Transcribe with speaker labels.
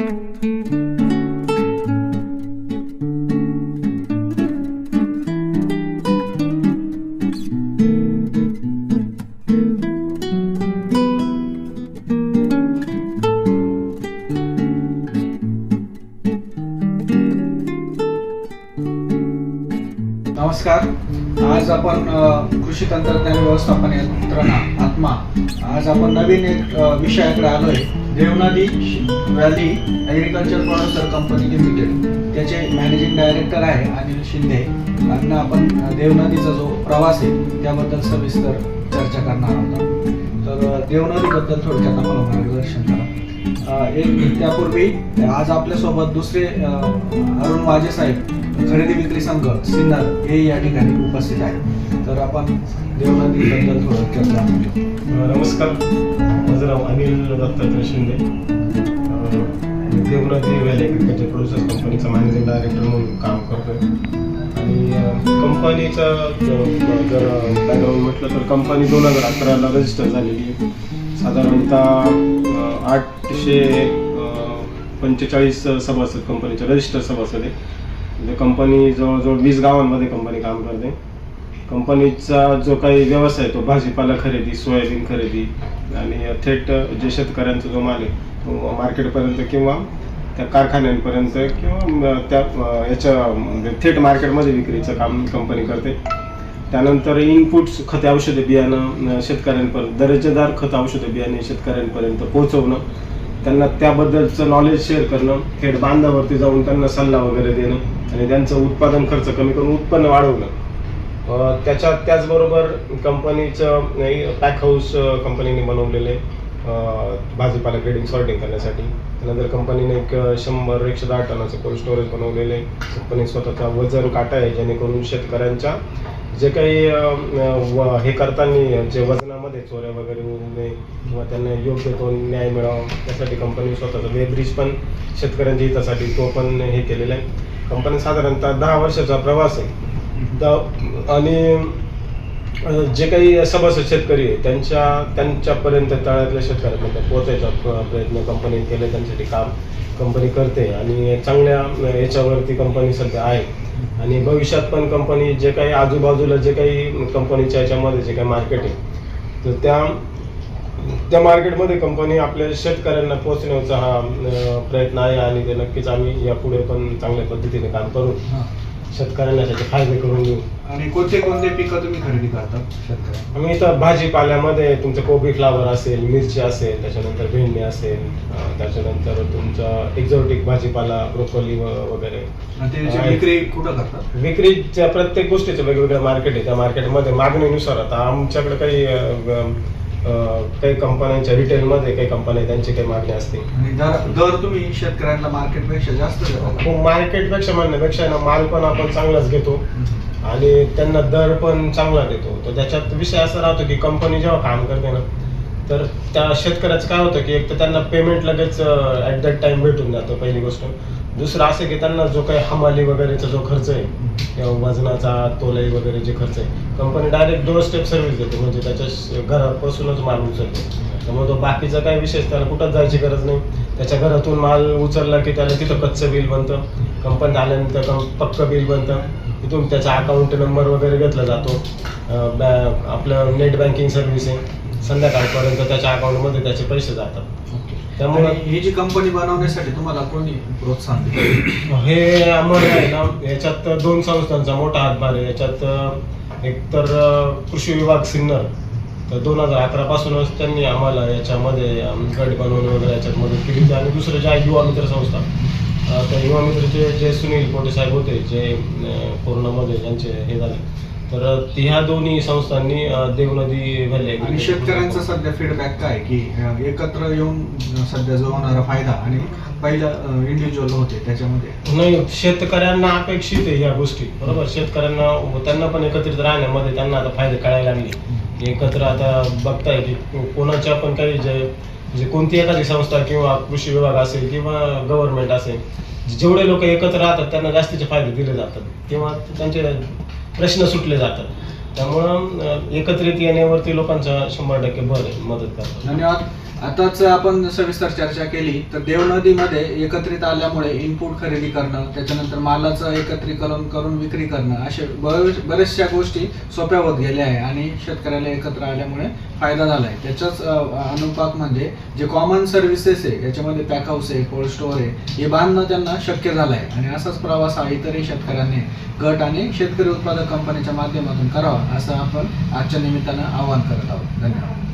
Speaker 1: नमस्कार. आज आपण कृषी तंत्रज्ञान व्यवस्थापन यंत्रणा आत्मा आज आपण नवीन एक विषयाकडे आलोय. Devnadi valley agriculture producer company limited त्याचे मॅनेजिंग डायरेक्टर आहे अनिल शिंदे. यांना आपण देवनादीचा जो प्रवास आहे त्याबद्दल सविस्तर चर्चा करणार आहोत. तर देवनादीबद्दल थोडक्यात आपण मार्गदर्शन करा. एक त्यापूर्वी आज आपल्यासोबत दुसरे अरुण वाजे साहेब खरेदी विक्री संघ सिन्नर हे या ठिकाणी उपस्थित आहेत तर आपण देवनंदीबद्दल थोडं चर्चा
Speaker 2: नमस्कार माझं नाव अनिल दत्तात्रय शिंदे देवनंदी वेल देवनाथी व्हॅली कंपनीचा मॅनेजिंग डायरेक्टर म्हणून काम करतोय आणि कंपनीचं जर बॅकग्राऊंड म्हटलं तर कंपनी दोन हजार अकराला रजिस्टर झालेली आहे साधारणतः आठशे पंचेचाळीस सभासद कंपनीचे रजिस्टर सभासद आहे म्हणजे कंपनी जवळजवळ वीस गावांमध्ये कंपनी काम करते. कंपनीचा जो काही व्यवसाय आहे तो भाजीपाला खरेदी सोयाबीन खरेदी आणि थेट जे शेतकऱ्यांचा जो माल आहे तो मार्केटपर्यंत किंवा त्या कारखान्यांपर्यंत किंवा त्या याच्या म्हणजे थेट मार्केटमध्ये विक्रीचं काम कंपनी करते. त्यानंतर इनपुट्स खते औषधे बियाणं शेतकऱ्यांपर्यंत दर्जेदार खत औषधे बियाणे शेतकऱ्यांपर्यंत पोहोचवणं त्यांना त्याबद्दलचं नॉलेज शेअर करणं थेट बांधावरती जाऊन त्यांना सल्ला वगैरे देणं आणि त्यांचं उत्पादन खर्च कमी करून उत्पन्न वाढवणं. त्याच्यात त्याचबरोबर कंपनीचं पॅक हाऊस कंपनीने बनवलेले भाजीपाला ग्रेडिंग सॉर्टिंग करण्यासाठी. त्यानंतर कंपनीने एक शंभर एकशे दहा टनाचं कोल्ड स्टोरेज बनवलेलं. आहे कंपनी स्वतःचा वजन काटा आहे जेणेकरून शेतकऱ्यांच्या जे काही व- हे करताना जे वजनामध्ये चोऱ्या वगैरे होऊ नये किंवा त्यांना योग्य तो न्याय मिळावा त्यासाठी कंपनी स्वतःचा वेब्रिज पण शेतकऱ्यांच्या हितासाठी तो पण हे केलेला आहे. कंपनी साधारणतः दहा वर्षाचा प्रवास आहे. द- आणि जे काही सभासद शेतकरी आहे त्यांच्या त्यांच्यापर्यंत तळातल्या शेतकऱ्यांपर्यंत पोहोचायचा प्रयत्न कंपनीने केले त्यांच्यासाठी काम कंपनी करते आणि चांगल्या याच्यावरती कंपनी सध्या आहे. आणि भविष्यात पण कंपनी जे काही आजूबाजूला जे काही कंपनीच्या याच्यामध्ये जे काही मार्केट आहे तर त्या त्या मार्केटमध्ये कंपनी आपल्या शेतकऱ्यांना पोहोचण्याचा हा प्रयत्न आहे आणि ते नक्कीच आम्ही यापुढे पण चांगल्या पद्धतीने काम करू. शेतकऱ्यांना त्याचे फायदे करून देऊ.
Speaker 1: आणि कोणते कोणते पिकं तुम्ही खरेदी करतात शेतकऱ्या.
Speaker 2: आम्ही इथं भाजीपाल्यामध्ये तुमचं कोबी फ्लावर असेल मिरची असेल त्याच्यानंतर भेंडी असेल अं, त्याच्यानंतर तुमचं एक्झॉटिक भाजीपाला ब्रोकोली वगैरे.
Speaker 1: आणि त्याची
Speaker 2: आहे.
Speaker 1: विक्री कुठं करतात?
Speaker 2: विक्रीच्या प्रत्येक गोष्टीचं वेगवेगळं मार्केट आहे. त्या मार्केटमध्ये मागणीनुसार आता आमच्याकडे काही अं, काही कंपन्यांच्या रिटेलमध्ये काही कंपन्या त्यांची काही मागणी असते.
Speaker 1: आणि दर दर तुम्ही शेतकऱ्यांना मार्केटपेक्षा जास्त?
Speaker 2: मार्केटपेक्षा म्हणण्यापेक्षा ना माल पण आपण चांगलाच घेतो. आणि त्यांना दर पण चांगला देतो. तर त्याच्यात विषय असा राहतो की कंपनी जेव्हा काम करते ना तर त्या शेतकऱ्याचं काय होतं की एक तर त्यांना पेमेंट लगेच ॲट दॅट टाइम भेटून जातो पहिली गोष्ट. दुसरं असं की त्यांना जो काही हमाली वगैरेचा जो खर्च आहे किंवा वजनाचा तोलाई वगैरे जे खर्च आहे company direct doorstep service देते. म्हणजे त्याच्या घरापासूनच माल उचलते. त्यामुळे तो बाकीचा काही विशेष त्याला कुठंच जायची गरज नाही. त्याच्या घरातून माल उचलला की त्याला तिथं कच्चं बिल बनतं. कंपनीत आल्यानंतर कं- पक्कं बिल बनतं. तिथून त्याचा अकाउंट नंबर वगैरे घेतला जातो. बॅ- आपलं नेट बँकिंग सर्व्हिस आहे. संध्याकाळपर्यंत त्याच्या अकाउंटमध्ये त्याचे पैसे जातात. त्यामुळे
Speaker 1: ही जी कंपनी बनवण्यासाठी तुम्हाला कोणी प्रोत्साहन दिलं?
Speaker 2: हे आम्हाला आहे ना याच्यात दोन संस्थांचा मोठा हातभार आहे. याच्यात एक तर कृषी विभाग सिन्नर. तर दोन हजार अकरा पासूनच त्यांनी आम्हाला याच्यामध्ये गट बनवणे वगैरे याच्यात मदत केली. आणि दुसरं जे आहे युवा मित्र संस्था. त्या युवा मित्रचे जे सुनील पोटे साहेब होते जे कोरोनामध्ये ज्यांचे हे झाले. तर ह्या दोन्ही संस्थांनी देवनदी व्हॅली
Speaker 1: आणि शेतकऱ्यांचा सध्या फीडबॅक काय की एकत्र येऊन सध्या जो होणारा फायदा आणि पहिलं इंडिव्हिज्युअल होते त्याच्यामध्ये?
Speaker 2: नाही शेतकऱ्यांना अपेक्षित आहे या गोष्टी. बरोबर? शेतकऱ्यांना त्यांना पण एकत्रित राहण्यामध्ये त्यांना आता फायदे कळायला लागले. एकत्र आता बघताय की कोणाच्या पण काही जे जे कोणती एखादी संस्था किंवा कृषी विभाग असेल किंवा गव्हर्नमेंट असेल जेवढे लोक एकत्र राहतात त्यांना जास्तीचे फायदे दिले जातात. किंवा त्यांचे प्रश्न सुटले जातात. त्यामुळं एकत्रित येण्यावरती लोकांचा शंभर टक्के भर आहे मदत करतात.
Speaker 1: आणि आताच आपण सविस्तर चर्चा केली तर देवनदीमध्ये एकत्रित आल्यामुळे इनपुट खरेदी करणं त्याच्यानंतर मालाचं एकत्रीकरण करून विक्री करणं असे बरेच- बऱ्याचशा गोष्टी सोप्या होत गेल्या आहे आणि शेतकऱ्याला एकत्र आल्यामुळे फायदा झाला आहे. त्याच्याच अ, अनुपात म्हणजे जे कॉमन सर्व्हिसेस आहे याच्यामध्ये पॅकहाऊस आहे कोल्ड स्टोअर आहे हे बांधणं त्यांना शक्य झालं आहे. आणि असाच प्रवास हा इतरही शेतकऱ्यांनी गट आणि शेतकरी उत्पादक कंपनीच्या माध्यमातून करावा. असं आपण आजच्या निमित्तानं आवाहन करत आहोत. धन्यवाद.